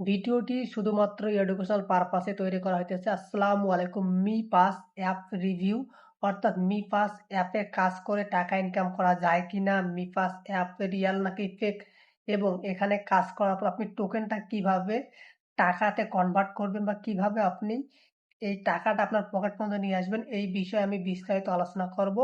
ভিডিওটি শুধুমাত্র এডুকেশনাল পারপাসে তৈরি করা হইতেছে। আসসালামু আলাইকুম। মি পাস অ্যাপ রিভিউ, অর্থাৎ মি পাস অ্যাপে কাজ করে টাকা ইনকাম করা যায় কি না মি পাস অ্যাপ রিয়াল নাকি ফেক, এবং এখানে কাজ করার পর আপনি টোকেনটা কীভাবে টাকাতে কনভার্ট করবেন বা কীভাবে আপনি এই টাকাটা আপনার পকেট পর্যন্ত নিয়ে আসবেন। এই বিষয়ে আমি বিস্তারিত আলোচনা করব।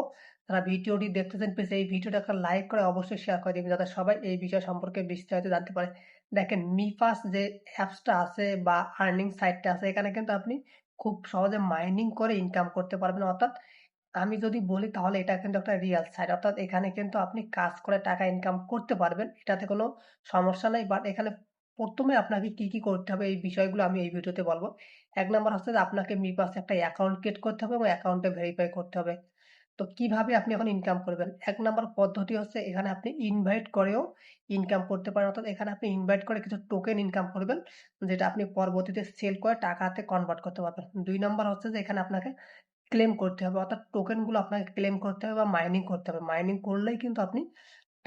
যারা ভিডিওটি দেখতেছেন প্লিজ এই ভিডিওটা একটা লাইক করে অবশ্যই শেয়ার করে দিবেন, যাতে সবাই এই বিষয় সম্পর্কে বিস্তারিত জানতে পারে। দেখেন মিফাস যে অ্যাপসটা আছে বা আর্নিং সাইটটা আছে, এখানে কিন্তু আপনি খুব সহজে মাইনিং করে ইনকাম করতে পারবেন। অর্থাৎ আমি যদি বলি, তাহলে এটা কিন্তু একটা রিয়েল সাইট অর্থাৎ এখানে কিন্তু আপনি কাজ করে টাকা ইনকাম করতে পারবেন, এটাতে কোনো সমস্যা নেই। বাট এখানে প্রথমে আপনাকে কি কি করতে হবে, এই বিষয়গুলো আমি এই ভিডিওতে বলব। এক নম্বর হচ্ছে যে আপনাকে মিপাসে একটা অ্যাকাউন্ট ক্রিয়েট করতে হবে এবং অ্যাকাউন্টে ভেরিফাই করতে হবে। তো কীভাবে আপনি এখন ইনকাম করবেন? এক নম্বর পদ্ধতি হচ্ছে এখানে আপনি ইনভাইট করেও ইনকাম করতে পারেন। অর্থাৎ এখানে আপনি ইনভাইট করে কিছু টোকেন ইনকাম করবেন, যেটা আপনি পরবর্তীতে সেল করে টাকাতে কনভার্ট করতে পারবেন। দুই নম্বর হচ্ছে যে এখানে আপনাকে ক্লেম করতে হবে। অর্থাৎ টোকেনগুলো আপনাকে ক্লেম করতে হবে বা মাইনিং করতে হবে। মাইনিং করলেই কিন্তু আপনি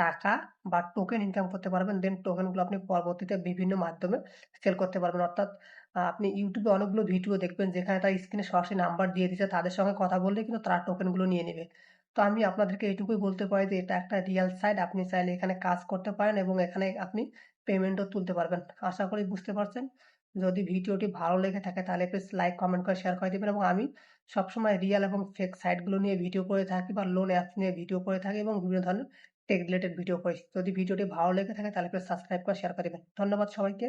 টাকা বা টোকেন ইনকাম করতে পারবেন। দেন টোকেনগুলো আপনি পরবর্তীতে বিভিন্ন মাধ্যমে সেল করতে পারবেন। অর্থাৎ আপনি ইউটিউবে অনেকগুলো ভিডিও দেখবেন যেখানে তার স্ক্রিনে সরাসরি নাম্বার দিয়ে দিচ্ছে তাদের সঙ্গে কথা বললে কিন্তু তারা টোকেনগুলো নিয়ে নেবে। তো আমি আপনাদেরকে এটুকুই বলতে পারি যে এটা একটা রিয়েল সাইট আপনি চাইলে এখানে কাজ করতে পারেন এবং এখানে আপনি পেমেন্টও তুলতে পারবেন। আশা করি বুঝতে পারছেন। যদি ভিডিওটি ভালো লেগে থাকে তাহলে প্লিজ লাইক কমেন্ট করে শেয়ার করে দেবেন এবং আমি সবসময় রিয়েল এবং ফেক সাইটগুলো নিয়ে ভিডিও করে থাকি বা লোন অ্যাপস নিয়ে ভিডিও করে থাকি এবং বিভিন্ন ধরনের টেক রিলেটেড ভিডিও করি যদি ভিডিওটি ভালো লেগে থাকে তাহলে প্লিজ সাবস্ক্রাইব করে শেয়ার করে দেবেন। ধন্যবাদ সবাইকে।